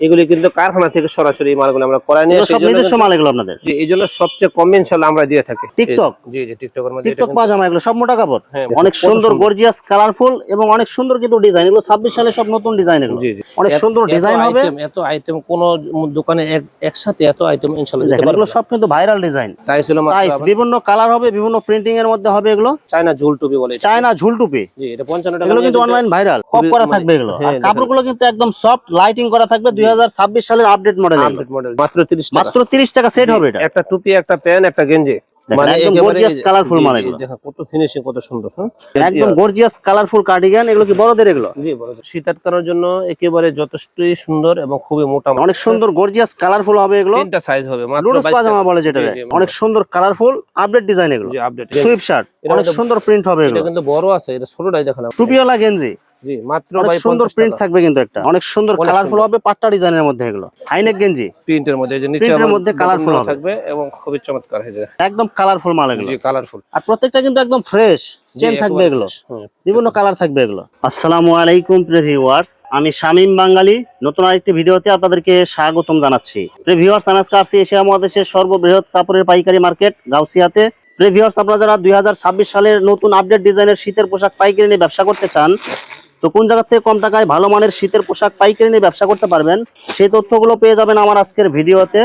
এগুলি কিন্তু কারখানা থেকে সরাসরি মালগুলো আমরা করাই নিয়ে। সব নিজস্ব মাল এগুলো আপনাদের? জি এই জন্য সবচেয়ে কম ইনশাল্লাহ আমরা দিয়ে থাকি। টিকটক? জি জি টিকটকের মধ্যে টিকটক পাজামা এগুলো সব মোটা কাপড়? হ্যাঁ, অনেক সুন্দর। গর্জিয়াস কালারফুল এবং অনেক সুন্দর কিন্তু ডিজাইন এগুলো ছাব্বিশ সালে সব নতুন ডিজাইন এগুলো। জি জি। অনেক সুন্দর ডিজাইন হবে। এত আইটেম কোন দোকানে এক- একসাথে এত আইটেম ইনশাল্লাহ দিতে দেখেন এগুলো সব কিন্তু ভাইরাল ডিজাইন ছিল মাত্র প্রাইস বিভিন্ন কালার হবে বিভিন্ন প্রিন্টিং এর মধ্যে হবে এগুলো। চায়না ঝুল টুপি বলে। চায়না ঝুলটুপি জি এটা পঞ্চান্ন টাকা এগুলো কিন্তু অনলাইন ভাইরাল কপ করা মানে- থাকবে এগুলো। হ্যাঁ, আর কাপড়গুলো কিন্তু একদম সফট লাইটিং করা থাকবে দুই সালের আপডেট মডেল আপডেট মডেল মাত্র 30 টাকা। মাত্র তিরিশ টাকা সেট হবে এটা। একটা টুপি একটা প্যান্ট একটা গেঞ্জি। দেখেন, একদম colourful জি, মাল এগুলো। দেখেন কত ফিনিশিং কত সুন্দর হ্যাঁ? একদম গর্জিয়াস কালারফুল কার্ডিগান এগুলো কি বড়দের এগুলো? জি বড় শীত আটকানোর জন্য একেবারে যথেষ্টই সুন্দর এবং খুবই মোটা অনেক সুন্দর গর্জিয়াস কালারফুল হবে এগুলো। তিনটা সাইজ হবে মাত্র 22 পাজামা বলে যেটা অনেক সুন্দর কালারফুল আপডেট ডিজাইন এগুলো। জি আপডেট সুইপ শার্ট অনেক সুন্দর প্রিন্ট হবে এটা এগুলো। কিন্তু বড় আছে এটা ছোটটাই আপনি। টুপিওয়ালা গেঞ্জি। জি মাত্র ভাই সুন্দর প্রিন্ট থাকবে কিন্তু একটা। অনেক সুন্দর কালারফুল হবে পাট্টা ডিজাইনের মধ্যে এগুলো। হাইনেক গেঞ্জি। প্রিন্টের মধ্যে যে নিচে প্রিন্টের মধ্যে button colourful দেওয়া হবে। থাকবে এবং খুবই চমৎকার হয়ে যায় একদম কালারফুল মাল এগুলো। জি কালারফুল আর প্রত্যেকটা কিন্তু একদম ফ্রেশ চেন থাকবে এগুলো। বিভিন্ন কালার থাকবে এগুলো। আসসালামু আলাইকুম প্রিয় ভিউয়ার্স আমি শামীম বাঙালি। নতুন আরেকটি ভিডিওতে আপনাদেরকে স্বাগতম জানাচ্ছি। প্রিয় ভিউয়ার্স আমি আজকে আসছি এশিয়া মহাদেশের সর্ববৃহৎ কাপড়ের পাইকারি মার্কেট গাউসিয়াতে। প্রিয় ভিউয়ার্স আপনারা যারা দুই হাজার ছাব্বিশ সালের নতুন আপডেট ডিজাইনের শীতের পোশাক পাইকারি নিয়ে ব্যবসা করতে চান তো কোন জায়গা থেকে কম টাকায় ভালো মানের শীতের পোশাক, পাইকারি নিয়ে ব্যবসা করতে পারবেন, সেই তথ্যগুলো পেয়ে যাবেন আমার আজকের ভিডিওতে।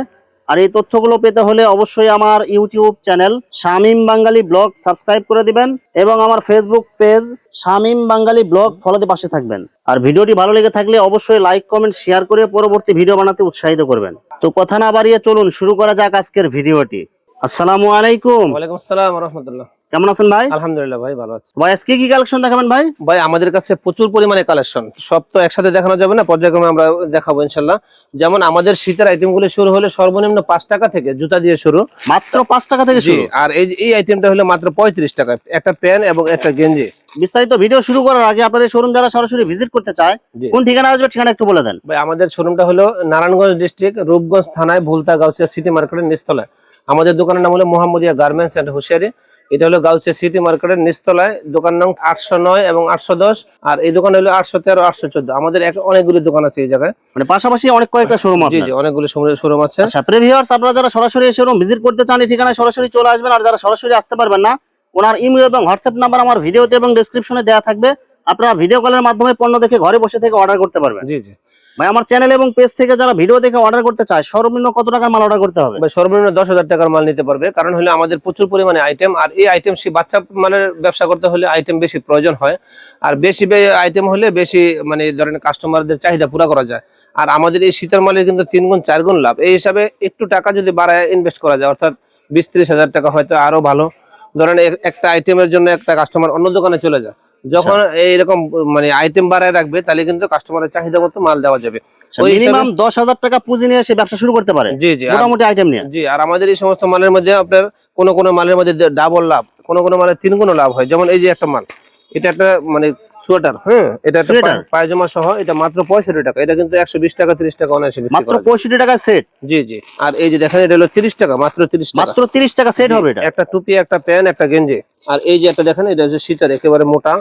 আর এই তথ্যগুলো পেতে হলে অবশ্যই আমার YouTube channel Shamim Bangali vlog subscribe করে দিবেন এবং আমার Facebook page Shamim Bangali vlog ফলোতে পাশে থাকবেন। আর ভিডিওটি ভালো লেগে থাকলে অবশ্যই লাইক, কমেন্ট, শেয়ার করে পরবর্তী ভিডিও বানাতে উৎসাহিত করবেন। তো কথা না বাড়িয়ে চলুন, শুরু করা যাক আজকের ভিডিওটি। আসসালামু আলাইকুম। ওয়ালাইকুম আসসালাম রহমতুল্লাহ। কেমন আছেন ভাই? আলহামদুলিল্লাহ ভাই ভালো আছি। ভাই আজকে কি কালেকশন দেখাবেন ভাই? ভাই আমাদের কাছে প্রচুর পরিমাণে কালেকশন সব তো একসাথে দেখানো যাবে না পর্যায়ক্রমে আমরা দেখাবো ইনশাল্লাহ। যেমন আমাদের শীতের আইটেমগুলো শুরু হলে সর্বনিম্ন পাঁচ টাকা থেকে জুতা দিয়ে শুরু। মাত্র পাঁচ টাকা থেকে শুরু? আর এই এই আইটেমটা হলো মাত্র পঁয়ত্রিশ টাকা। একটা প্যান্ট এবং একটা গেঞ্জি। বিস্তারিত ভিডিও শুরু করার আগে আপনাদের শোরুম যারা সরাসরি ভিজিট করতে চায় কোন ঠিকানা আসবে ঠিকানা একটু বলে দেন। ভাই আমাদের শোরুমটা হলো নারায়ণগঞ্জ ডিস্ট্রিক্ট রূপগঞ্জ থানায় ভুলতা গাউসিয়া সিটি মার্কেটের নিচতলায়। আমাদের দোকানের নাম হলো মোহাম্মদিয়া গার্মেন্টস অ্যান্ড হুশিয়ারি এটা হলো গাউসিয়া সিটি মার্কেটের নিচতলায়। দোকান নাম আটশো নয় এবং আটশো দশ। আর এই দোকান হলো আটশো তেরো আটশো চোদ্দ। আমাদের অনেকগুলি দোকান আছে এই জায়গায়। মানে পাশাপাশি অনেক কয়েকটা শোরুম জি জি অনেকগুলি শোরুম আছে। আচ্ছা প্রিভিউয়ার্স আপনারা যারা সরাসরি এই শোরুম ভিজিট করতে চান এই ঠিকানায় সরাসরি চলে আসবেন। আর যারা সরাসরি আসতে পারবেন না ওনার ইমেল এবং হোয়াটসঅ্যাপ নাম্বার আমার ভিডিওতে এবং ডেসক্রিপশনে দেওয়া থাকবে। আপনারা ভিডিও কলের মাধ্যমে পণ্য দেখে ঘরে বসে থেকে অর্ডার করতে পারবেন। জি জি। ভাই, আমার চ্যানেল এবং পেজ থেকে যারা ভিডিও দেখে অর্ডার করতে চায়, সর্বনিম্ন কত টাকার মাল অর্ডার করতে হবে? সর্বনিম্ন দশ হাজার টাকার মাল নিতে পারবে। কারণ হলে আমাদের প্রচুর পরিমাণে আইটেম আর এই আইটেম বাচ্চা মালের ব্যবসা করতে হলে আইটেম বেশি প্রয়োজন হয়। আর বেশি আইটেম হলে বেশি মানে ধরেন কাস্টমারদের চাহিদা পুরো করা যায়। আর আমাদের এই শীতের মালের কিন্তু তিন গুণ, চার গুণ লাভ। এই হিসাবে একটু টাকা যদি বাড়ায় ইনভেস্ট করা যায়, অর্থাৎ বিশ ত্রিশ হাজার টাকা হয়তো আরও ভালো। ধরেন এক- একটা আইটেমের জন্য একটা কাস্টমার অন্য দোকানে চলে যায়। যখন এইরকম মানে আইটেম বাড়ায় রাখবে তাহলে কিন্তু কাস্টমারের চাহিদা মতো মাল দেওয়া যাবে। মিনিমাম দশ হাজার টাকা পুঁজি নিয়ে সে ব্যবসা শুরু করতে পারে। জি জি মোটামুটি আইটেম নিয়ে। জি আর আমাদের এই সমস্ত মালের মধ্যে আপনার কোন কোন মালের মধ্যে ডাবল লাভ কোন কোন মালের তিন গুণ লাভ হয়। যেমন এই যে একটা মাল এটা একটা মানে সোয়েটার হ্যাঁ? এটা একটা? পায়জামা সহ এটা মাত্র পঁয়ষট্টি টাকা। এটা কিন্তু একশো বিশ টাকা তিরিশ টাকা অনায়াসে বিক্রি মাত্র পঁয়ষট্টি টাকা সেট জি জি। আর এই যে দেখেন এটা হলো তিরিশ টাকা মাত্র তিরিশ মাত্র তিরিশ টাকা সেট হবে এটা? একটা টুপি একটা প্যান্ট একটা গেঞ্জি। আর এই যে একটা দেখেন এটা হচ্ছে শীতের একেবারে মোটা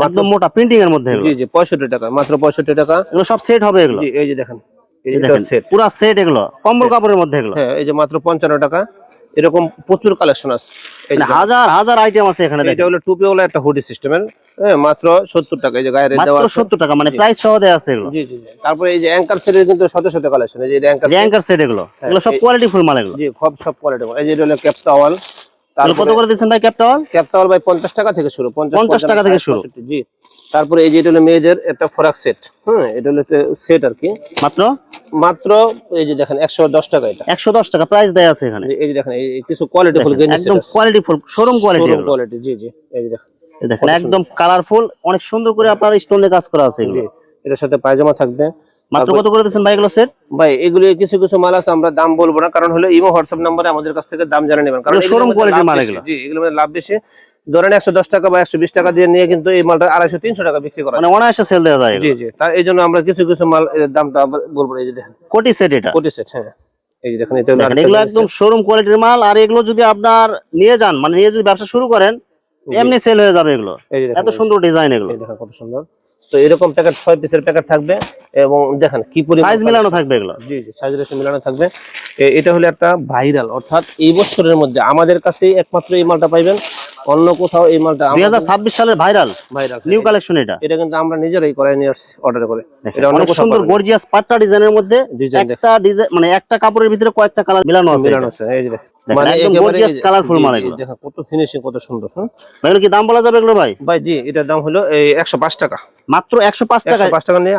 মাত্র মোটা প্রিন্টিং এর মধ্যে জি জি পঁয়ষট্টি টাকা মাত্র পঁয়ষট্টি টাকা। এগুলো সব সেট হবে এগুলো? জি এই যে দেখেন পুরা সেট এগুলো কম্বল কাপড়ের মধ্যে এগুলো? হ্যাঁ এই যে মাত্র পঞ্চান্ন টাকা। এরকম প্রচুর কালেকশন আছে। মানে হাজার হাজার আইটেম আছে এখানে এটা হলো টুপি হলো একটা হুডি সিস্টেমের হ্যাঁ মাত্র সত্তর টাকা। এই যে গায়ের দেওয়া মাত্র সত্তর টাকা মানে প্রাইস সহ দেওয়া আছে এগুলো। জি জি জি। তারপরে এই যে অ্যাঙ্কার সেটের কিন্তু শত শত কালেকশন এই যে অ্যাঙ্কার সেট এগুলো। এগুলো সব কোয়ালিটি ফুল মাল এগুলো। জি সব সব কোয়ালিটি এই যে হলো ক্যাপ টাওয়াল কত করে দিচ্ছেন ভাই ক্যাপটা ক্যাপ টাওয়াল ভাই পঞ্চাশ টাকা থেকে শুরু 50 টাকা থেকে শুরু। জি। তারপরে এই যে এটা হলো মেয়েদের একটা ফরাক সেট হ্যাঁ এটা হলো সেট আর কি। মাত্র? মাত্র এই যে দেখেন একশো দশ টাকা এটা। একশো দশ টাকা প্রাইস আছে এখানে। এই যে দেখেন এই কিছু কোয়ালিটি ফুল গেঞ্জি একদম quality full showroom quality showroom quality জি জি এই যে দেখেন। দেখেন একদম কালারফুল অনেক সুন্দর করে আপনার স্টোনে কাজ করা আছে এগুলো। এটার সাথে পায়জামা থাকবে। মাত্র কত করে দিচ্ছেন ভাই এগুলো সেট ভাই এগুলি কিছু কিছু মাল আছে আমরা দাম বলব না কারণ হলো ইমো হোয়াটসঅ্যাপ নাম্বারে আমাদের কাছ থেকে দাম জানা নেবেন। কারণ এগুলো quality লাভ মাল এগুলো। জি মধ্যে লাভ বেশি। ধরেন একশো দশ টাকা বা একশো বিশ টাকা দিয়ে নিয়ে কিন্তু এই মালটা আড়াইশো তিনশো টাকা বিক্রি করা মানে অনায়াসে সেল দেওয়া যায় জি জি তার এই জন্য আমরা কিছু কিছু মাল এর দামটা বলব এই যে দেখেন। কোটি সেট এটা। কোটি সেট হ্যাঁ। এই যে দেখেন এটা হলো দেখেন আরেকটা এগুলো একদম শোরুম কোয়ালিটির মাল আর এগুলো যদি আপনার নিয়ে যান মানে নিয়ে যদি ব্যবসা শুরু করেন এমনি সেল হয়ে যাবে এগুলো। এত সুন্দর ডিজাইন এগুলো। দেখেন কত সুন্দর। তো এরকম প্যাকেট ছয় পিসের প্যাকেট থাকবে এবং দেখেন কি পরিমাণ সাইজ মিলানো থাকবে এগুলো? জি জি সাইজ রেশন মিলানো থাকবে। এটা হলো একটা ভাইরাল অর্থাৎ এই বছরের মধ্যে আমাদের কাছে একমাত্র এই মালটা পাইবেন। অন্য কোথাও এই মালটা দুই হাজার ছাব্বিশ সালের ভাইরাল। ভাইরাল। নিউ কালেকশন এটা। এটা কিন্তু আমরা নিজেরাই করাই নিয়ে আসছি অর্ডার করে। এটা অনেক সুন্দর গর্জিয়াস পাট্টা ডিজাইনের মধ্যে একটা ডিজাইন মানে একটা কাপড়ের ভিতরে কয়েকটা কালার মিলানো আছে মিলানো আছে এই যে মানে একদম মাল এগুলো। কত ফিনিশিং কত সুন্দর হ্যাঁ? এগুলো কি দাম বলা যাবে এগুলো ভাই? ভাই জি এটার দাম হলো এই একশো পাঁচ টাকা। মাত্র একশো পাঁচ টাকা একশো পাঁচ টাকা নিয়ে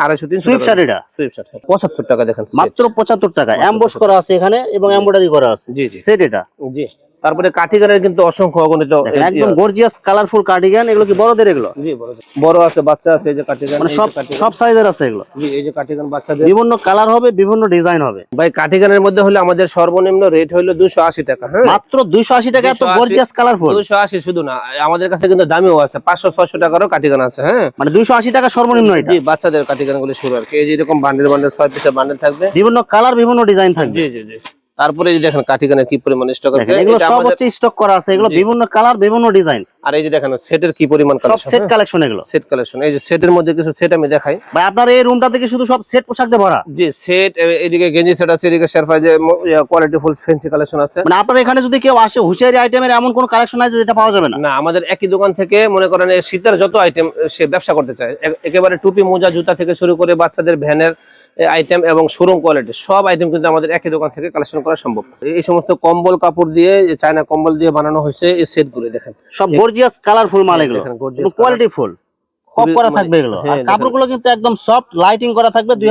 শার্ট এটা। শার্ট পঁচাত্তর টাকা দেখেন মাত্র পঁচাত্তর টাকা। অ্যাম্বস করা আছে এখানে এবং এমব্রয়ডারি করা আছে। জি জি। সেট এটা। জি। তারপরে কাঠিগারের কিন্তু অসংখ্য অগণিত একদম গর্জিয়াস কালারফুল কার্ডিগান এগুলো কি বড়দের এগুলো? জি বড় আছে বাচ্চা আছে এই যে কাঠিগান মানে সব সব সাইজের আছে এগুলো। জি এই যে কাঠিগান বাচ্চাদের। বিভিন্ন কালার হবে বিভিন্ন ডিজাইন হবে। ভাই কাঠিগানের মধ্যে হলে আমাদের সর্বনিম্ন রেট হলো দুশো আশি টাকা হ্যাঁ? মাত্র দুইশো আশি টাকা এত 280 গর্জিয়াস কালারফুল দুশো আশি শুধু না আমাদের কাছে কিন্তু দামিও আছে পাঁচশো ছয়শো টাকারও কাঠিগান আছে হ্যাঁ? মানে দুইশো আশি টাকা সর্বনিম্ন এটা। জি বাচ্চাদের কাঠিগানগুলো শুরু আর কি। এই যে এরকম বান্ডেল বান্ডেল ছয় পিসের বান্ডেল থাকবে। বিভিন্ন কালার বিভিন্ন ডিজাইন থাকবে। জি জি জি। তারপরে এই দেখেন কাঠিগানের কি পরিমাণ স্টক আছে? এগুলো সব হচ্ছে স্টক করা আছে এগুলো বিভিন্ন কালার বিভিন্ন ডিজাইন আর এই যে দেখেন সেটের কি পরিমাণ সব সেট কালেকশন এগুলো। সেট কালেকশন এই যে সেটের মধ্যে কিছু সেট আমি দেখাই। ভাই আপনার এই রুমটা থেকে শুধু সব সেট পোশাক দিয়ে ভরা? জি সেট এদিকে গেঞ্জি সেট আছে এদিকে শেরফা যে কোয়ালিটি ফুল ফেন্সি কালেকশন আছে। মানে আপনার এখানে যদি কেউ আসে হুশিয়ারি আইটেমের এমন কোন কালেকশন আছে যেটা পাওয়া যাবে না? না আমাদের একই দোকান থেকে মনে করেন এই শীতের যত আইটেম সে ব্যবসা করতে চায়। একেবারে টুপি মোজা জুতা থেকে শুরু করে বাচ্চাদের ভ্যানের আইটেম এবং শোরুম কোয়ালিটি সব আইটেম কিন্তু আমাদের একই দোকান থেকে কালেকশন করা সম্ভব। এই সমস্ত কম্বল কাপড় দিয়ে চায়না কম্বল দিয়ে বানানো হয়েছে এই সেটগুলো দেখেন। সব গর্জিয়াস কালারফুল মাল এগুলো। দেখেন, gorgeous কোয়ালিটি ফুল খুবই করা মানে- থাকবে এগুলো। আর হ্যাঁ, কাপড়গুলো কিন্তু একদম সফট লাইটিং করা থাকবে দুই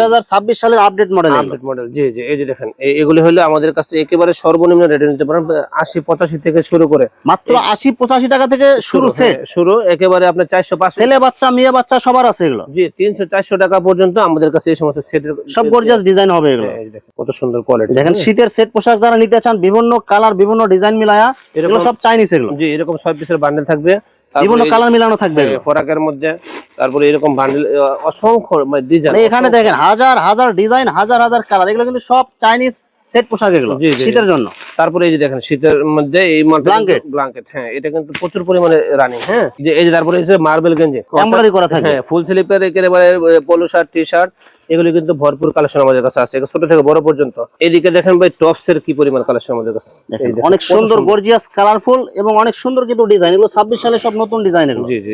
সালের আপডেট মডেল আপডেট মডেল জি জি এই যে দেখেন এগুলি হলে আমাদের কাছে একেবারে সর্বনিম্ন রেটে নিতে পারেন আশি পঁচাশি থেকে শুরু করে। মাত্র আশি পঁচাশি টাকা থেকে শুরু সেট হ্যাঁ, শুরু একেবারে আপনার চারশো পাঁচ। ছেলে বাচ্চা মেয়ে বাচ্চা সবার আছে এগুলো। জি তিনশো চারশো টাকা পর্যন্ত আমাদের কাছে এই সমস্ত সেটের সব গর্জিয়াস ডিজাইন হবে এগুলো। কত সুন্দর কোয়ালিটি দেখেন শীতের সেট পোশাক যারা নিতে চান বিভিন্ন কালার বিভিন্ন ডিজাইন মিলায়া এগুলো সব চাইনিজ এগুলো। জি এরকম ছয় পিসের বান্ডেল থাকবে। বিভিন্ন কালার মিলানো থাকবে হ্যাঁ, ফরাকের মধ্যে তারপরে এরকম বান্ডিল অসংখ্য ডিজাইন মানে এখানে দেখেন হাজার হাজার ডিজাইন হাজার হাজার কালার এগুলো কিন্তু সব চাইনিজ সেট পোশাক এগুলো। শীতের জন্য। তারপরে এই যে দেখেন শীতের মধ্যে এই Blanket। ব্ল্যাঙ্কেট হ্যাঁ এটা কিন্তু প্রচুর পরিমাণে রানিং হ্যাঁ। যে এই যে তারপরে যে মার্বেল গেঞ্জি এমব্রয়ডারি করা থাকবে হ্যাঁ ফুল স্লিপের একেবারে পোলো শার্ট টি শার্ট এগুলি কিন্তু ভরপুর কালেকশন আমাদের কাছে আছে ছোট থেকে বড় পর্যন্ত। এদিকে দেখেন ভাই টপস এর কি পরিমাণ কালেকশন আমাদের কাছে? অনেক সুন্দর গর্জিয়াস কালারফুল এবং অনেক সুন্দর কিন্তু ডিজাইন এগুলো ছাব্বিশ সালে সব নতুন ডিজাইন এগুলো। জি জি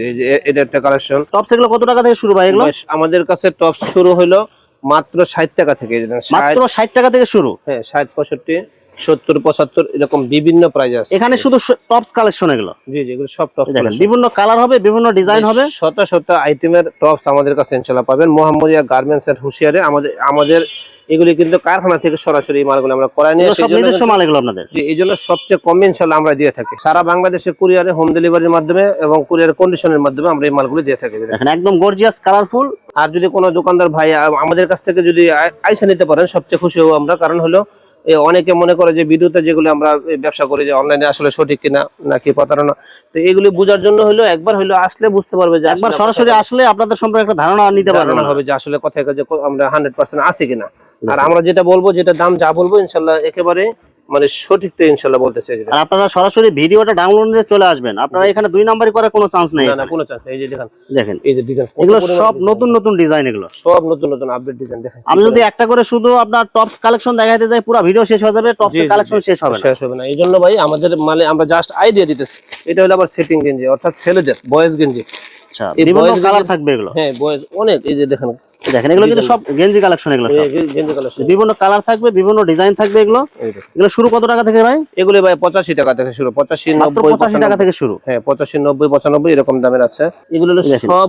এটা একটা কালেকশন টপস এগুলো কত টাকা থেকে শুরু ভাই এগুলো? আমাদের কাছে টপস শুরু হলো মাত্র ষাট টাকা থেকে মাত্র ষাট টাকা থেকে শুরু? হ্যাঁ ষাট পঁয়ষট্টি সত্তর পঁচাত্তর এরকম বিভিন্ন প্রাইজ আছে। এখানে শুধু টপস কালেকশন এগুলো? জি জি এগুলো সব টপ বিভিন্ন কালার হবে বিভিন্ন ডিজাইন হবে। শত শত আইটেমের টপস আমাদের কাছে ইনশাল্লাহ পাবেন। মোহাম্মদিয়া গার্মেন্টস এর হুশিয়ারে আমাদের আমাদের এগুলি কিন্তু কারখানা থেকে সরাসরি মালগুলো আমরা করাই নিয়ে আসি। সব নিজস্ব মাল এগুলো আপনাদের? যে এই জন্য সবচেয়ে কম ইনশাল্লাহ আমরা দিয়ে থাকি। সারা বাংলাদেশে কুরিয়ারে হোম ডেলিভারির মাধ্যমে এবং কুরিয়ার কন্ডিশনের মাধ্যমে আমরা এই মালগুলো দিয়ে থাকি। দেখেন একদম গর্জিয়াস কালারফুল আর যদি কোনো দোকানদার ভাই আমাদের কাছ থেকে যদি আইসা নিতে পারেন সবচেয়ে খুশি হব আমরা। কারণ হলো অনেকে মনে করে যে ভিডিওতে যেগুলো আমরা ব্যবসা করি যে অনলাইনে আসলে সঠিক কিনা নাকি প্রতারণা। তো এগুলি বোঝার জন্য হলো একবার হলো আসলে বুঝতে পারবে যে একবার সরাসরি আসলে আপনাদের সম্পর্কে একটা ধারণা নিতে পারবেন। ধারণা হবে যে আসলে কথায় কাজে আমরা হান্ড্রেড পার্সেন্ট আছি কিনা। আর আমরা যেটা বলব যেটা দাম যা বলব ইনশাল্লাহ একেবারে মানে সঠিকটা ইনশাল্লাহ বলতে চাই আর আপনারা সরাসরি ভিডিওটা ডাউনলোড দিয়ে চলে আসবেন। আপনারা এখানে দুই নাম্বারই করার কোনো চান্স নেই না না কোনো চান্স এই যে দেখেন দেখেন। এই যে ডিজাইন এগুলো সব নতুন নতুন ডিজাইন এগুলো। সব নতুন নতুন আপডেট ডিজাইন দেখেন। আমি যদি একটা করে শুধু আপনার টপস কালেকশন দেখাইতে যাই পুরো ভিডিও শেষ হয়ে যাবে টপস কালেকশন শেষ হবে না। শেষ হবে না। এই জন্য ভাই আমাদের মানে আমরা জাস্ট আইডিয়া দিতেছি। এটা হলো আবার সেটিং গেঞ্জি অর্থাৎ ছেলেদের বয়েজ গেঞ্জি। আচ্ছা বিভিন্ন কালার থাকবে এগুলো। হ্যাঁ বয়েজ অনেক। এই যে দেখেন দেখেন এগুলো কিন্তু সব গেঞ্জি কালেকশন এগুলো সব। গেঞ্জি কালেকশন বিভিন্ন কালার থাকবে বিভিন্ন ডিজাইন থাকবে এগুলো। এগুলো শুরু কত টাকা থেকে ভাই? এগুলো ভাই পঁচাশি টাকা থেকে শুরু পঁচাশি মাত্র নব্বই পঁচাশি টাকা থেকে শুরু। হ্যাঁ পঁচাশি নব্বই পঁচানব্বই এরকম দামের আছে। এগুলো সব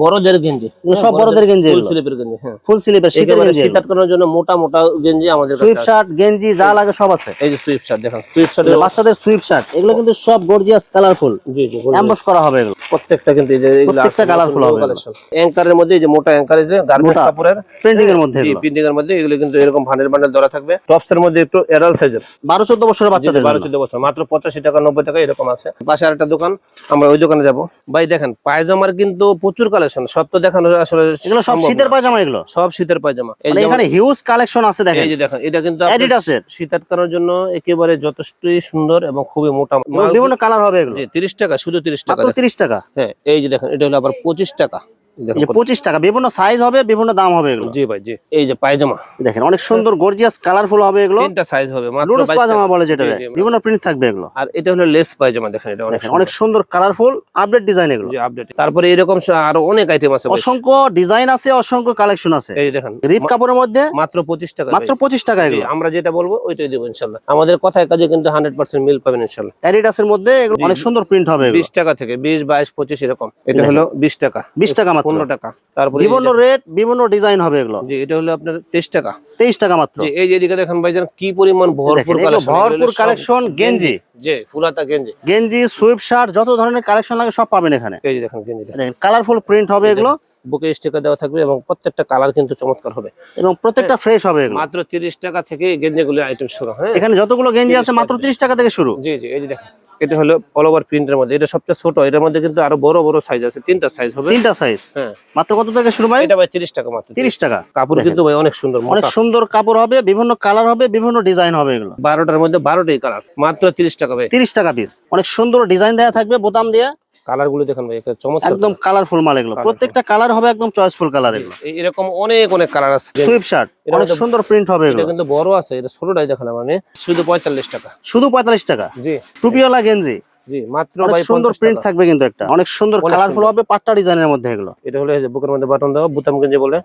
বড়দের গেঞ্জি সব বড়দের গেঞ্জি ফুল স্লিপের গেঞ্জি হ্যাঁ। ফুল স্লিপের শীতের গেঞ্জি শীত আটকানোর জন্য মোটা মোটা গেঞ্জি আমাদের কাছে সুইপ শার্ট গেঞ্জি যা লাগে সব আছে। এই যে সুইফট শার্ট দেখেন সুইফট শার্ট বাচ্চাদের সুইপ শার্ট এগুলো কিন্তু সব গর্জিয়াস কালারফুল জি জি এমবস করা হবে এগুলো। প্রত্যেকটা কিন্তু এই যে প্রত্যেকটা colourful হবে এগুলো। অ্যাঙ্কারের মধ্যে এই যে মোটা অ্যাঙ্কার যে গার্মেন্টস কাপড়ের প্রিন্টিং এর মধ্যে জি প্রিন্টিং এর মধ্যে এগুলো কিন্তু এরকম ভান্ডেল ভান্ডেল ধরা থাকবে। টপস এর মধ্যে একটু এরাল সাইজের বারো চোদ্দ বছরের বাচ্চাদের বারো জন্য। চোদ্দ বছর। মাত্র পঁচাশি টাকা নব্বই টাকা এরকম আছে। পাশে আরেকটা দোকান আমরা ওই দোকানে যাব। ভাই দেখেন পায়জামার কিন্তু প্রচুর কালেকশন সব তো দেখানো আসলে এগুলো সব শীতের। পায়জামা এগুলো? সব শীতের পায়জামা। মানে এখানে হিউজ কালেকশন আছে দেখেন। এই যে দেখেন এটা কিন্তু অ্যাডিডাসের। শীত আটকানোর জন্য একেবারে যথেষ্টই সুন্দর এবং খুবই মোটা বিভিন্ন কালার হবে এগুলো। জি তিরিশ টাকা শুধু তিরিশ টাকা। মাত্র তিরিশ টাকা। হ্যাঁ এই যে দেখেন এটা হলো আবার পঁচিশ টাকা। দেখুন এই যে পঁচিশ টাকা বিভিন্ন সাইজ হবে বিভিন্ন দাম হবে এগুলো। জি ভাই জি। এই যে পায়জামা। দেখেন অনেক সুন্দর গর্জিয়াস কালারফুল হবে এগুলো। তিনটা সাইজ হবে লুডুস 22 বলে যেটা জি, জি, বিভিন্ন প্রিন্ট থাকবে এগুলো। আর এটা হলো লেস পায়জামা দেখেন এটা অনেক সুন্দর। সুন্দর কালারফুল আপডেট ডিজাইন এগুলো। জি আপডেট তারপরে এরকম আরও অনেক আইটেম আছে অসংখ্য ডিজাইন আছে অসংখ্য কালেকশন আছে। এই দেখেন রিপ কাপড়ের মধ্যে মাত্র পঁচিশ টাকা মাত্র ভাই। পঁচিশ টাকা এগুলো। আমরা যেটা বলব ওইটাই দেবো ইনশাল্লাহ। আমাদের কথায় কাজে কিন্তু হান্ড্রেড পার্সেন্ট মিল পাবেন ইনশাল্লাহ। অ্যাডিডাসের মধ্যে এগুলো অনেক সুন্দর প্রিন্ট হবে এগুলো। বিশ টাকা থেকে বিশ বাইশ পঁচিশ এরকম। এটা। হলো বিশ টাকা। বিশ টাকা মাত্র। পনেরো টাকা। তারপরে বিভিন্ন রেট বিভিন্ন ডিজাইন হবে এগুলো। জি এটা হলো আপনার তেইশ টাকা। তেইশ টাকা মাত্র। এই যে এদিকে দেখেন ভাইজান কি পরিমাণ ভরপুর দেখেন, এগুলো কালেকশন ভরপুর কালেকশন গেঞ্জি। জি ফুলাতা গেঞ্জি। গেঞ্জি সুইপ শার্ট যত ধরনের কালেকশন লাগে সব পাবেন এখানে। এই যে দেখেন গেঞ্জি দেখেন দেখেন কালারফুল প্রিন্ট হবে এগুলো। বুকে স্টিকার দেওয়া থাকবে এবং প্রত্যেকটা কালার কিন্তু চমৎকার হবে। এবং প্রত্যেকটা ফ্রেশ হবে মাত্র তিরিশ টাকা থেকে গেঞ্জিগুলো আইটেম শুরু হ্যাঁ। এখানে যতগুলো গেঞ্জি আছে মাত্র তিরিশ টাকা থেকে শুরু। জি জি এই যে দেখেন। এটা হলো অল ওভার প্রিন্টের মধ্যে। এটা সবচেয়ে ছোট এটার মধ্যে কিন্তু আরও বড় বড় সাইজ আছে। তিনটা সাইজ হবে। তিনটা সাইজ হ্যাঁ। মাত্র কত থেকে শুরু ভাই? এটা ভাই তিরিশ টাকা মাত্র। তিরিশ টাকা। কাপড় কিন্তু ভাই অনেক সুন্দর অনেক সুন্দর কাপড় হবে বিভিন্ন কালার হবে বিভিন্ন ডিজাইন হবে এগুলো। বারোটার মধ্যে বারোটাই কালার মাত্র তিরিশ টাকা ভাই। তিরিশ টাকা পিস অনেক সুন্দর ডিজাইন দেয়া থাকবে বোতাম দিয়ে। কালারগুলো দেখেন ভাই চমৎকার। একদম কালারফুল মাল এগুলো। প্রত্যেকটা কালার হবে একদম চয়েসফুল কালার এগুলো। এরকম অনেক অনেক কালার আছে। সুইপ শার্ট অনেক সুন্দর প্রিন্ট হবে এটা এগুলো। কিন্তু বড় আছে এটা ছোটটাই দেখালাম আমি শুধু পঁয়তাল্লিশ টাকা। শুধু পঁয়তাল্লিশ টাকা? জি। টুপিওয়ালা গেঞ্জি। জি মাত্র সুন্দর প্রিন্ট থাকবে কিন্তু একটা। অনেক সুন্দর কালারফুল হবে পাট্টা ডিজাইনের মধ্যে এগুলো। এটা হলো বুকের মধ্যে বাটন দেওয়া বুতাম গেঞ্জি বলে।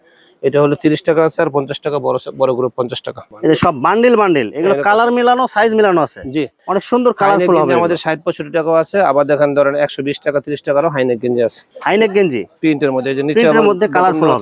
এটা হলো তিরিশ টাকা আছে আর পঞ্চাশ টাকা বড় বড় গ্রুপ পঞ্চাশ টাকা। এই সব বান্ডিল বান্ডিল এগুলো কালার মিলানো সাইজ মিলানো আছে। জি। অনেক সুন্দর হাইনেক কালারফুল হবে গেঞ্জি আমাদের ষাট পঁয়ষট্টি টাকাও আছে আবার দেখেন ধরেন একশো বিশ টাকা তিরিশ টাকারও হাইনেক গেঞ্জি আছে। হাইনেক গেঞ্জি। প্রিন্টের মধ্যে যে নিচে মধ্যে।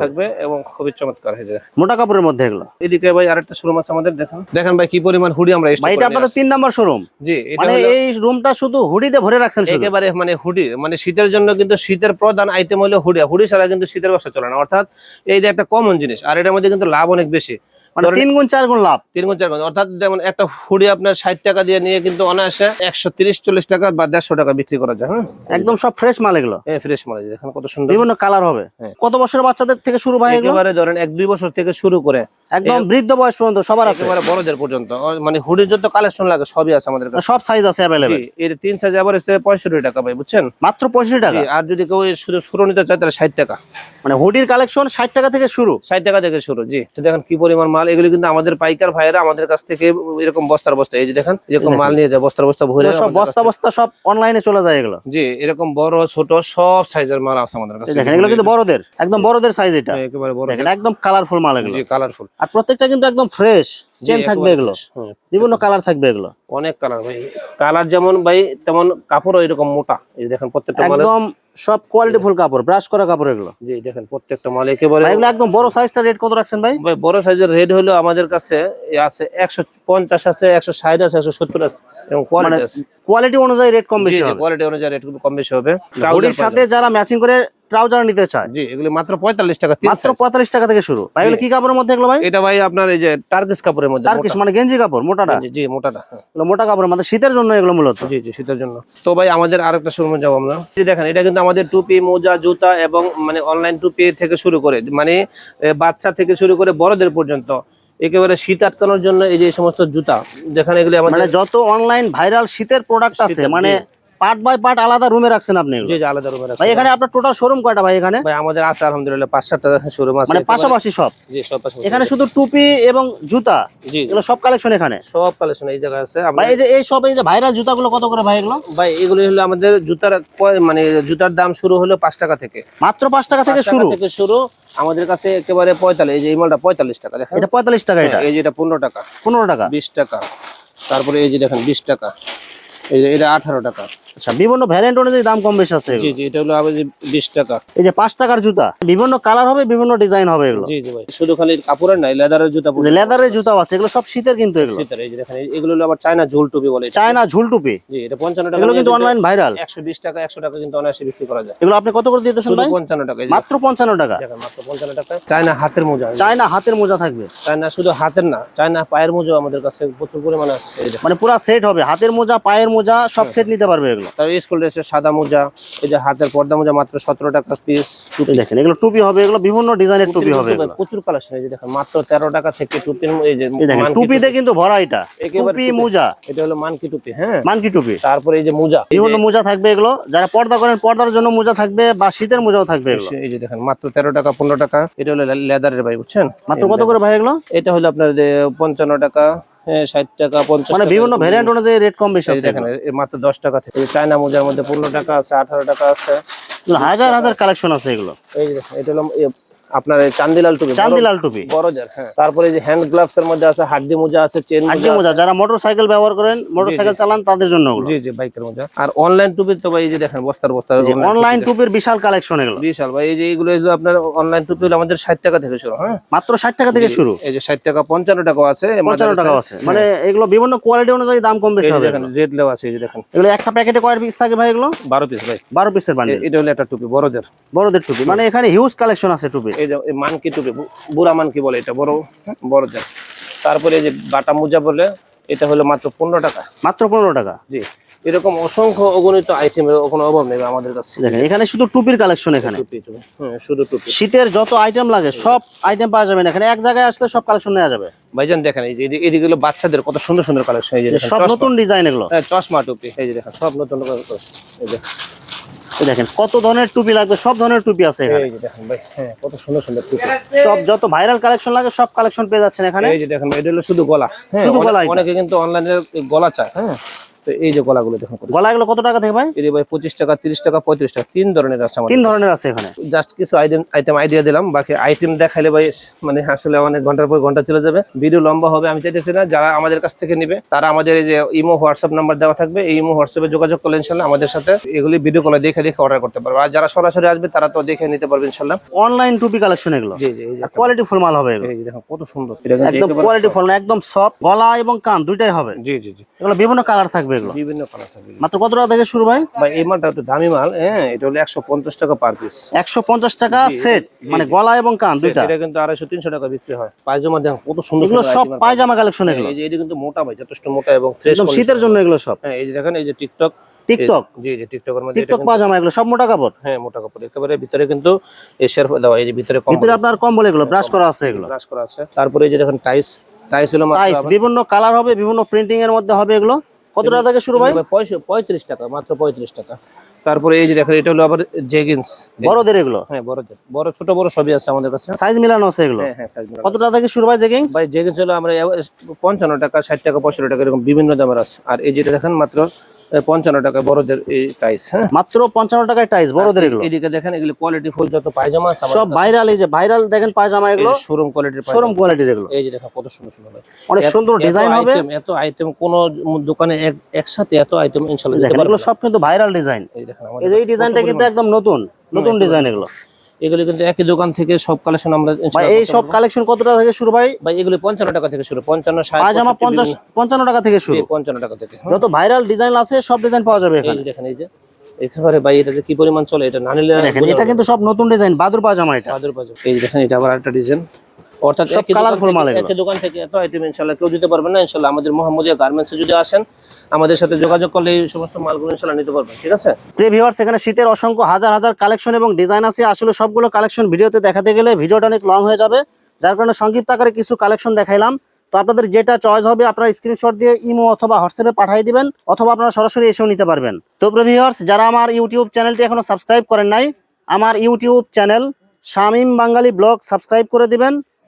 থাকবে এবং খুবই চমৎকার হয়ে যায় মোটা কাপড়ের মধ্যে এগুলো। এদিকে ভাই আরেকটা শোরুম আছে আমাদের দেখেন। দেখেন ভাই কি পরিমাণ হুডি আমরা ভাই এটা আপনাদের তিন নাম্বার শোরুম জি এটা মানে এই রুমটা শুধু হুডিতে ভরে রাখছেন একেবারে মানে হুডি মানে শীতের জন্য কিন্তু শীতের প্রধান আইটেম হলো হুডি হুডি ছাড়া কিন্তু শীতের ব্যবসা চলে না। অর্থাৎ এই যে একটা কমন জিনিস, আর এটার মধ্যে কিন্তু লাভ অনেক বেশি। মানে তিন গুণ চার গুণ লাভ। তিন গুণ চার গুণ অর্থাৎ যেমন একটা হুডি আপনার ষাট টাকা দিয়ে নিয়ে কিন্তু অনায়াসে একশো তিরিশ চল্লিশ টাকা বা দেড়শো টাকা বিক্রি করা যায় হ্যাঁ? একদম সব ফ্রেশ মাল এগুলো। ফ্রেশ মাল এই কত সুন্দর। বিভিন্ন কালার হবে। হ্যাঁ। কত বছরের বাচ্চাদের থেকে শুরু একেবারে ধরেন এক দুই বছর থেকে শুরু করে। একদম বৃদ্ধ বয়স পর্যন্ত সবার আছে। একেবারে বড়দের পর্যন্ত। মানে হুডির যত কালেকশন লাগে সবই আছে আমাদের কাছে। সব সাইজ আছে অ্যাভেলেবেল এর তিন সাইজ আবার পঁয়ষট্টি টাকা ভাই বুঝছেন? মাত্র পঁয়ষট্টি টাকা? আর যদি কেউ শুধু শুরু নিতে চায় তাহলে ষাট টাকা। মানে হুডির কালেকশন ষাট টাকা থেকে শুরু। ষাট টাকা থেকে শুরু জি। দেখেন কি পরিমাণ মাল এগুলো কিন্তু আমাদের পাইকার ভাইয়েরা আমাদের কাছ থেকে এরকম বস্তার বস্তা এই যে দেখেন এরকম মাল নিয়ে যায় বস্তার বস্তা ভরে সব বস্তা বস্তা সব অনলাইনে চলে যায় এগুলো। জি এরকম বড় ছোট সব সাইজের মাল আছে আমাদের কাছে দেখেন এগুলো কিন্তু বড়দের একদম বড়দের সাইজ এটা। একেবারে বড় দেখেন একদম কালারফুল মাল এগুলো। জি কালারফুল আর প্রত্যেকটা কিন্তু একদম ফ্রেশ চেন থাকবে এগুলো। বিভিন্ন কালার থাকবে এগুলো। অনেক কালার ভাই। কালার যেমন ভাই তেমন কাপড়ও এরকম মোটা। এই দেখেন প্রত্যেকটা একদম সব কোয়ালিটি ফুল কাপড় ব্রাশ করা কাপড় এগুলো। জি দেখেন প্রত্যেকটা মাল একেবারে ভাই, এগুলো একদম বড় সাইজটা রেট কত রাখছেন ভাই? ভাই বড় সাইজের রেট হলো আমাদের কাছে আছে একশো পঞ্চাশ আছে একশো ষাট আছে একশো সত্তর আছে এবং মানে কোয়ালিটি আছে। কোয়ালিটি অনুযায়ী রেট কম বেশি হবে। কোয়ালিটি অনুযায়ী রেট কম বেশি হবে। হুডির সাথে যারা ম্যাচিং করে ট্রাউজার নিতে চায়। জি এগুলি মাত্র পঁয়তাল্লিশ টাকা তিন মাত্র size। পঁয়তাল্লিশ টাকা থেকে শুরু। ভাই এগুলো কি কাপড়ের মধ্যে এগুলো ভাই? এটা ভাই আপনার এই যে টার্কিস কাপড়ের মধ্যে টার্কিশ মানে গেঞ্জি কাপড় মোটাটা? মোটা। জি, মোটাটা হ্যাঁ। এগুলো মোটা কাপড়ের মধ্যে। শীতের জন্য এগুলো মূলত। জি জি শীতের জন্য। তো ভাই আমাদের আরেকটা শোরুমে যাব আমরা। এই দেখেন এটা কিন্তু আমাদের টুপি মোজা জুতা এবং মানে অনলাইন টুপি থেকে শুরু করে মানে বাচ্চা থেকে শুরু করে বড়দের পর্যন্ত। একেবারে শীত আটকানোর জন্য এই যে সমস্ত জুতা যেখানে এগুলি মানে যত অনলাইন ভাইরাল শীতের প্রোডাক্ট আছে মানে পার্ট বাই পার্ট আলাদা রুমে রাখছেন আপনি জি জি আলাদা রুমে ভাই এখানে আপনার টোটাল শোরুম কয়টা ভাই এখানে? ভাই আমাদের আছে আলহামদুলিল্লাহ পাঁচ সাতটা শোরুম আছে। মানে পাশাপাশি সব? জি সব পাশাপাশি। এখানে শুধু টুপি এবং জুতা? জি এগুলো সব কালেকশন এখানে? সব কালেকশন এই জায়গায় আছে। ভাই এই যে এই সব এই যে ভাইরাল জুতাগুলো কত করে ভাই এগুলো? ভাই এগুলি হলো আমাদের জুতার মানে জুতার দাম শুরু হলো পাঁচ টাকা থেকে। মাত্র পাঁচ টাকা থেকে শুরু? থেকে শুরু। আমাদের কাছে একেবারে পঁয়তাল্লিশ এই যে এই মালটা পঁয়তাল্লিশ টাকা দেখেন। এটা পঁয়তাল্লিশ টাকা এটা? এই যে এটা পনেরো টাকা। পনেরো টাকা? বিশ টাকা। তারপরে এই যে দেখেন বিশ টাকা। এটা আঠারো টাকা। আচ্ছা বিভিন্ন ভ্যারিয়েন্ট অনুযায়ী দাম কম বেশি আছে জি জি এটা হলো আবার বিশ টাকা। এই যে পাঁচ টাকার জুতা বিভিন্ন কালার হবে বিভিন্ন ডিজাইন হবে এগুলো? জি জি ভাই শুধু খালি কাপড়ের নাই লেদারের জুতা লেদারের জুতাও আছে এগুলো সব শীতের কিন্তু এগুলো। শীতের এই যে দেখেন এগুলো হলো আবার চায়না ঝুল টুপি বলে চায়না ঝুল টুপি? জি এটা পঞ্চান্ন টাকা এগুলো কিন্তু অনলাইন ভাইরাল একশো বিশ টাকা একশো টাকা কিন্তু অনায়াসে বিক্রি করা যায়। এগুলো আপনি কত করে দিতেছেন শুধু ভাই? পঞ্চান্ন টাকা মাত্র পঞ্চান্ন টাকা? মাত্র পঞ্চান্ন টাকা। চায়না হাতের মোজা। চায়না হাতের মোজা থাকবে। চায়না শুধু হাতের না চায়না পায়ের মোজা আমাদের কাছে প্রচুর পরিমাণে আছে মানে পুরা সেট হবে হাতের মোজা পায়ের মোজা মোজা সব সেট নিতে পারবে এগুলো। তার স্কুল ড্রেসের সাদা মোজা এই যে হাতের পর্দা মোজা মাত্র সতেরো টাকা পিস এই দেখেন এগুলো টুপি হবে এগুলো বিভিন্ন ডিজাইনের টুপি হবে প্রচুর কালেকশন এই যে দেখেন মাত্র তেরো টাকা থেকে টুপির এই যে টুপিতে কিন্তু ভরা এটা টুপি টুপি। মোজা। এটা হলো মানকি টুপি হ্যাঁ। মানকি টুপি। তারপরে এই যে মোজা বিভিন্ন মোজা থাকবে এগুলো যারা পর্দা করেন পর্দার জন্য মোজা থাকবে বা শীতের মোজাও থাকবে এগুলো। এই যে দেখেন মাত্র তেরো টাকা পনেরো টাকা এটা হলো লেদারের ভাই বুঝছেন? মাত্র কত করে ভাই এগুলো? এটা হলো আপনার পঞ্চান্ন টাকা হ্যাঁ ষাট টাকা পঞ্চাশ মানে বিভিন্ন ভ্যারিয়েন্ট অনুযায়ী রেট কম বেশি আছে দেখেন মাত্র দশ টাকা থেকে। চায়না মোজার মধ্যে পনেরো টাকা আছে আঠারো টাকা আছে। হাজার হাজার কালেকশন আছে এগুলো। এই এটা হলো আপনার চান্দিলাল টুপি চান্দিলাল টুপি। হ্যাঁ। তারপরে যে হ্যান্ড গ্লাভস এর মধ্যে আছে হাড্ডি মোজা আছে চেন মোজা যারা মোটর সাইকেল ব্যবহার করেন মোটর সাইকেল চালান তাদের জন্য জি জি বাইকের মোজা আর অনলাইন টুপি তো ভাই এই যে দেখেন বস্তার বস্তা online অনলাইন টুপির বিশাল কালেকশন এগুলো। বিশাল ভাই এই যে এইগুলো হলো আপনার অনলাইন টুপি হলো আমাদের ষাট টাকা থেকে শুরু হ্যাঁ। মাত্র ষাট টাকা থেকে শুরু। এই যে ষাট টাকা পঞ্চান্ন টাকাও আছে পঞ্চান্ন টাকা আছে। মানে এগুলো বিভিন্ন কোয়ালিটি অনুযায়ী দাম কম বেশি হবে দেখেন জেড লেও আছে এই যে দেখেন। এগুলো একটা প্যাকেটে কয়েক পিস থাকে ভাই এগুলো? বারো পিস ভাই। বারো পিসের বান্ডিল এটা হলো একটা টুপি বড়দের। বড়দের টুপি। মানে এখানে হিউজ কালেকশন আছে টুপি এই যে মানকি টুপি বুড়া মানকি বলে এটা বড় হ্যাঁ, বড়দের তারপরে এই যে বাটা মোজা বলে এটা হলো মাত্র পনেরো টাকা। মাত্র পনেরো টাকা? জি এরকম অসংখ্য অগণিত আইটেমের কোনো অভাব নেই আমাদের কাছে। দেখেন এখানে শুধু টুপির কালেকশন এখানে। হ্যাঁ শুধু টুপি। শীতের যত আইটেম লাগে সব আইটেম পাওয়া যাবে না। এখানে এক জায়গায় আসলে সব কালেকশন নেওয়া যাবে। ভাইজান দেখেন এই যে এদিকে- বাচ্চাদের কত সুন্দর সুন্দর কালেকশন এই যে সব নতুন ডিজাইন এগুলো। হ্যাঁ চশমা টুপি এই যে দেখেন সব নতুন এই যে দেখেন কত ধরনের টুপি লাগবে সব ধরনের টুপি আছে এখানে। এই যে দেখেন ভাই হ্যাঁ কত সুন্দর সুন্দর টুপি। সব যত ভাইরাল কালেকশন লাগে সব কালেকশন পেয়ে যাচ্ছেন এখানে। এই যে দেখেন এটা হলো শুধু গলা। হ্যাঁ শুধু গলা অনেকে কিন্তু অনলাইনে গলা চায় হ্যাঁ। তো এই যে গলাগুলো দেখুন কত গলা কত টাকা থেকে ভাই? এই ভাই পঁচিশ টাকা তিরিশ টাকা পঁয়ত্রিশ টাকা তিন ধরনের আছে তিন ধরনের আছে এখানে? জাস্ট কিছু আইটেম আইটেম আইডিয়া দিলাম বাকি আইটেম দেখাইলে ভাই মানে আসলে অনেক ঘণ্টার পর ঘণ্টা চলে যাবে। ভিডিও লম্বা হবে আমি চাইতেছি না যারা আমাদের কাছ থেকে নিবে তারা আমাদের এই যে ইমো হোয়াটসঅ্যাপ নাম্বার দেওয়া থাকবে এই ইমো হোয়াটসঅ্যাপে যোগাযোগ করলে ইনশাল্লাহ আমাদের সাথে এগুলি ভিডিও কলে দেখে দেখে অর্ডার করতে পারবে। আর যারা সরাসরি আসবে তারা তো দেখে নিতে পারবে ইনশাল্লাহ। অনলাইন টুপি কালেকশন এগুলো? জি জি কোয়ালিটি ফুল মাল হবে এগুলো? এই যে কত সুন্দর। একদম কোয়ালিটি ফুল একদম সফট গলা এবং কান দুইটাই হবে। জি জি জি। এগুলো বিভিন্ন কালার থাকবে। এগুলো? বিভিন্ন কালার থাকবে। মাত্র কত টাকা থেকে শুরু ভাই? ভাই এই মালটা একটু দামি মাল হ্যাঁ এটা হলো একশো পঞ্চাশ টাকা পার পিস একশো পঞ্চাশ টাকা সেট মানে গলা এবং কান দুইটা? এটা কিন্তু আড়াইশো তিনশো টাকা বিক্রি হয়। পায়জামা দেখুন কত সুন্দর এগুলো সব পায়জামা কালেকশন এগুলো? এই যে এটা কিন্তু মোটা ভাই যথেষ্ট মোটা এবং ফ্রেশ শীতের জন্য এগুলো সব? হ্যাঁ এই যে দেখেন এই যে টিকটক টিকটক জি জি টিকটকের মধ্যে টিকটক পায়জামা এগুলো সব মোটা কাপড়? হ্যাঁ মোটা কাপড়। একেবারে ভিতরে কিন্তু এই শেরফ দেওয়া এই যে ভিতরে কম ভিতরে আপনার কম্বল এগুলো ব্রাশ করা আছে এগুলো। ব্রাশ করা আছে। তারপরে এই যে দেখেন টাইস টাইস হলো মাত্র বিভিন্ন কালার হবে বিভিন্ন প্রিন্টিং এর মধ্যে হবে এগুলো। কত টাকা থেকে শুরু ভাই? পঁয়ত্রিশ টাকা মাত্র পঁয়ত্রিশ টাকা। তারপরে এই যে দেখেন এটা হলো আবার জেগিন্স বড়দের এগুলো? হ্যাঁ বড়দের। বড় ছোট বড় সবই আছে আমাদের কাছে। সাইজ মিলানো আছে এগুলো? হ্যাঁ হ্যাঁ মিলানো। কত টাকা থেকে শুরু হয় জেগিংস ভাই জেগিন্স হলো আমরা পঞ্চান্ন টাকা ষাট টাকা পঁয়ষট্টি টাকা এরকম বিভিন্ন দামের আছে। আর এই যেটা দেখেন মাত্র পঞ্চান্ন টাকা বড়দের এই টাইস হ্যাঁ? মাত্র পঞ্চান্ন টাকায় টাইস বড়দের এগুলো। এদিকে দেখেন এগুলি কোয়ালিটি ফুল যত পায়জামা সব ভাইরাল এই যে ভাইরাল দেখেন পায়জামা এগুলো? শোরুম কোয়ালিটির শোরুম কোয়ালিটির এগুলো। এই যে দেখেন কত সুন্দর সুন্দর অনেক সুন্দর ডিজাইন হবে। এত আইটেম কোন দোকানে এক একসাথে এত আইটেম ইনশাআল্লাহ এগুলো সব কিন্তু ভাইরাল ডিজাইন এই দেখেন এই ডিজাইনটা কিন্তু একদম নতুন নতুন ডিজাইন এগুলো। এগুলি কিন্তু একই দোকান থেকে সব কালেকশন আমরা ভাই এই সব কালেকশন কত টাকা থেকে শুরু ভাই? ভাই এগুলো পঞ্চান্ন টাকা থেকে শুরু পঞ্চান্ন পঞ্চাশ পঞ্চান্ন টাকা থেকে শুরু। পঞ্চান্ন টাকা থেকে হ্যাঁ। যত ভাইরাল ডিজাইন আছে সব ডিজাইন পাওয়া যাবে এখানে। দেখেন এই যে একেবারে ভাই এটা যে কি পরিমাণ চলে এটা না নিলে এটা কিন্তু সব নতুন ডিজাইন বাদুর পাজামা এটা। বাদুর পাজামা এই দেখেন এটা আবার একটা ডিজাইন অর্থাৎ সব মাল। একই দোকান থেকে এত আইটেম ইনশাআল্লাহ কেউ দিতে পারবে না ইনশাআল্লাহ আমাদের মোহাম্মদিয়া গার্মেন্টসে যদি আসেন আমাদের সাথে যোগাযোগ করলে এই সমস্ত মালগুলো ইনশাআল্লাহ নিতে পারবেন ঠিক আছে? প্রিয় ভিউয়ার্স এখানে শীতের অসংখ্য হাজার হাজার কালেকশন এবং ডিজাইন আছে। আসলে সবগুলো কালেকশন ভিডিওতে দেখাতে গেলে ভিডিওটা অনেক লং হয়ে যাবে। যার কারণে সংক্ষিপ্ত আকারে কিছু কালেকশন দেখাইলাম। তো আপনাদের যেটা চয়েস হবে আপনারা স্ক্রিনশট দিয়ে ইমো অথবা হোয়াটসঅ্যাপে পাঠিয়ে দিবেন অথবা আপনারা সরাসরি এসেও নিতে পারবেন। তো প্রিয় যারা আমার ইউটিউব চ্যানেলটি এখনও সাবস্ক্রাইব করেন নাই আমার YouTube channel Shamim Bangali vlog subscribe করে দিবেন।